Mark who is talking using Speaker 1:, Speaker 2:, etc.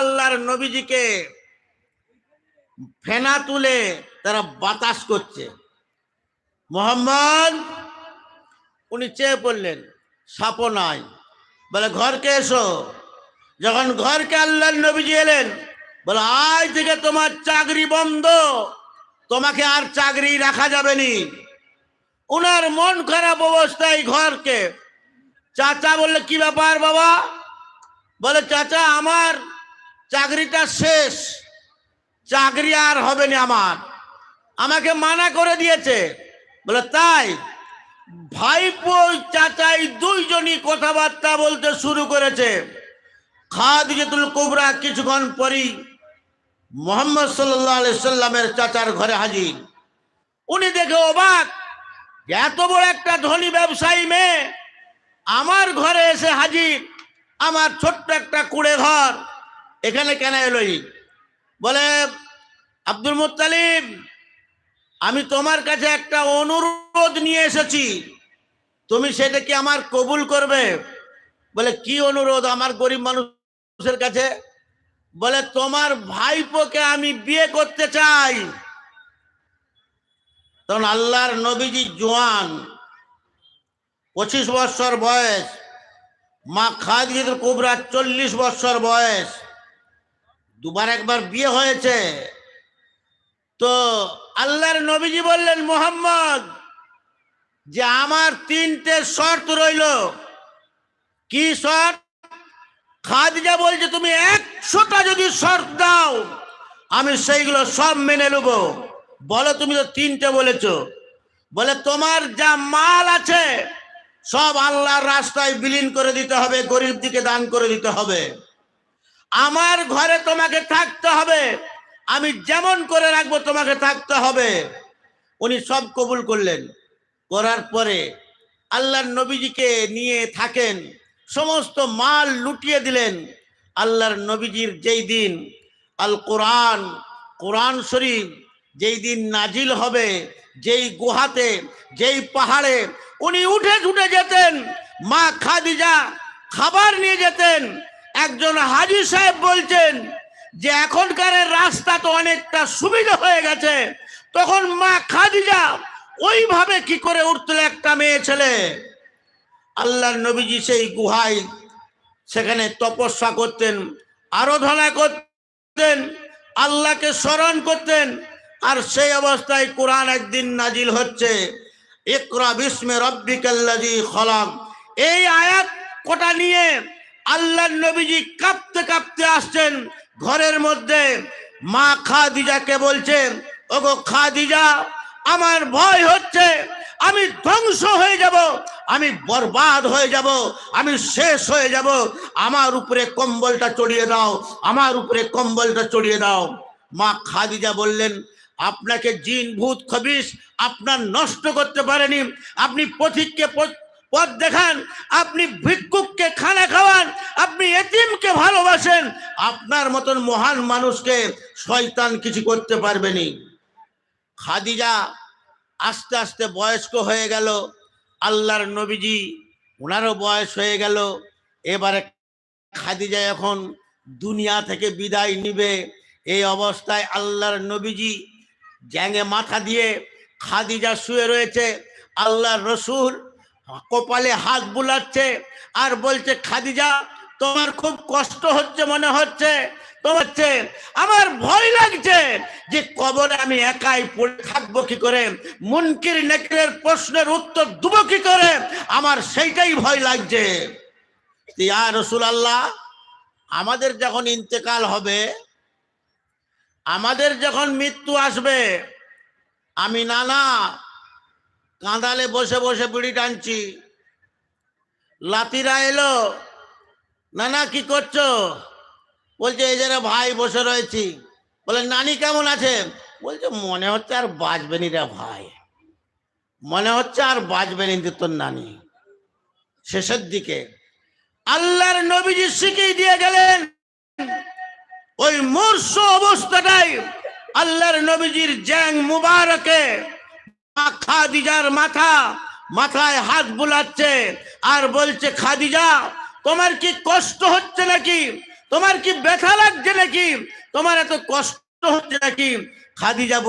Speaker 1: আল্লাহর নবীজিকে ফেনা তুলে তারা বাতাস করছে। মোহাম্মদ, উনি চেয়ে পড়লেন, সাপও নাই। বলে, ঘরকে এসো। যখন ঘরকে আল্লাহর নবীজি এলেন, বলে, আজ থেকে তোমার চাকরি বন্ধ। তোমাকে আর চাকরি রাখা যাবে নি। উনার মন খারাপ অবস্থায় ঘরকে। চাচা বললে, কি ব্যাপার বাবা? বলে, চাচা, আমার চাকরিটা শেষ। চাকরি আর হবে না আমার। আমাকে মানা করে দিয়েছে। বলে, তাই ভাইপো চাচাই দুইজনই কথাবার্তা বলতে শুরু করেছে। খাদিজাতুল কুবরা কিছুক্ষণ পরই মোহাম্মদ সাল্লাহ সাল্লামের চাচার ঘরে হাজির। উনি দেখে অবাক, এত বড় একটা ধনী ব্যবসায়ী মেয়ে, আমার ঘরে এসে হাজির। আমার ছোট্ট একটা কুড়ে ঘর এখানে কেন এলোই বলে, আব্দুল মুত্তালিব, আমি তোমার কাছে একটা অনুরোধ নিয়ে এসেছি। তুমি সেটা কি আমার কবুল করবে? বলে, কি অনুরোধ আমার গরিব মানুষের কাছে? বলে, তোমার ভাইপোকে আমি বিয়ে করতে চাই। তখন আল্লাহর নবীজি জোয়ান, পঁচিশ বৎসর বয়স, মা খাদিজুল কুবরা চল্লিশ বৎসর বয়স দুবার একবার বিয়ে হয়েছে। তো আল্লাহর নবীজি বললেন, মোহাম্মদ, যে আমার তিনটে শর্ত রইল। কি শর্ত? খাদিজা বলছে, তুমি একশোটা যদি শর্ত দাও, আমি সেইগুলো সব মেনে নেব। বলো, তুমি তো তিনটে বলেছ। বলে, তোমার যা মাল আছে, সব আল্লাহর রাস্তায় বিলীন করে দিতে হবে, গরিব দিকে দান করে দিতে হবে। আমার ঘরে তোমাকে থাকতে হবে। আমি যেমন করে রাখব তোমাকে থাকতে হবে। উনি সব কবুল করলেন। করার পরে আল্লাহর নবীজিকে নিয়ে থাকেন। সমস্ত মাল লুটিয়ে দিলেন। আল্লাহর নবীজির যেই দিন আল কোরআন কোরআন শরীফ যেই দিন নাজিল হবে, যেই গুহাতে, যেই পাহাড়ে উনি উঠে ছুটে যেতেন। মা খাদিজা খাবার নিয়ে যেতেন। একজন হাজি সাহেব বলছেন যে এখনকার রাস্তা তো অনেকটা সুবিধা হয়ে গেছে। তখন মা খাদিজা ওইভাবে কি করে উঠছিল একটা মেয়ে ছেলে? আল্লাহর নবীজি সেই গুহায় সেখানে তপস্যা করতেন, আরাধনা করতেন, আল্লাহকে স্মরণ করতেন, আর সেই অবস্থায় কোরআন একদিন নাজিল হচ্ছে, ইকরা বিস্মে রব্বিকাল্লাযী খলাক। এই আয়াত কোটা নিয়ে আল্লাহর নবীজি কাঁপতে কাঁপতে আসছেন। ঘরের মধ্যে মা খাদিজাকে বলছেন ও ওগো খাদিজা, আমার ভয় হচ্ছে, আমি ধ্বংস হয়ে যাব, আমি বরবাদ হয়ে যাব, আমি শেষ হয়ে যাব। আমার উপরে কম্বলটা চড়িয়ে দাও, আমার উপরে কম্বলটা চড়িয়ে দাও। মা খাদিজা বললেন, আপনাকে জিন ভূত খবিস আপনার নষ্ট করতে পারেনি, আপনি পথিককে পথ- দেখান, আপনি ভিক্ষুককে খানা খাওয়ান, আপনি এতিমকে ভালোবাসেন, আপনার মতন মহান মানুষকে শয়তান কিছু করতে পারবেনি। খাদিজা আস্তে আস্তে বয়স্ক হয়ে গেল, আল্লাহর নবীজি ওনারও বয়স হয়ে গেল, এবারে খাদিজা এখন দুনিয়া থেকে বিদায় নিবে। এই অবস্থায় আল্লাহর নবীজি জ্যাঙে মাথা দিয়ে খাদিজা শুয়ে রয়েছে, আল্লাহর রসুল কপালে হাত বুলাচ্ছে আর বলছে, খাদিজা, তোমার খুব কষ্ট হচ্ছে মনে হচ্ছে। তোমার আমার ভয় লাগছে যে কবরে আমি একাই পড়ে থাকব কি করে? মুনকির নেকড়ের প্রশ্নের উত্তর দেবো কি করে? আমার সেইটাই ভয় লাগছে। ইয়া রসুল আল্লাহ আমাদের যখন ইন্তেকাল হবে, আমাদের যখন মৃত্যু আসবে, আমি নানা কাঁদালে বসে বসে বিড়ি টানছি। লাতিরা এলো, নানা, কি করছ? বলছে, এই যারা ভাই, বসে রয়েছি। বলে, নানি কেমন আছে বলছে, মনে হচ্ছে আর বাঁচবেনি রে ভাই। মনে হচ্ছে আর বাঁচবেনি তোর নানি। শেষের দিকে, আল্লাহর নবীজি শিখিয়ে দিয়ে গেলেন, ওই মূর্ষ অবস্থাটাই আল্লাহর নবীজির জ্যাং মুবারকে খাদিজার মাথা মাথায় হাত বুলাচ্ছে আর বলছে, খাদিজা, তোমার কি কষ্ট হচ্ছে নাকি? তোমার কি ব্যথা লাগছে নাকি? তোমার এত কষ্ট হচ্ছে নাকি? খাদিজা বল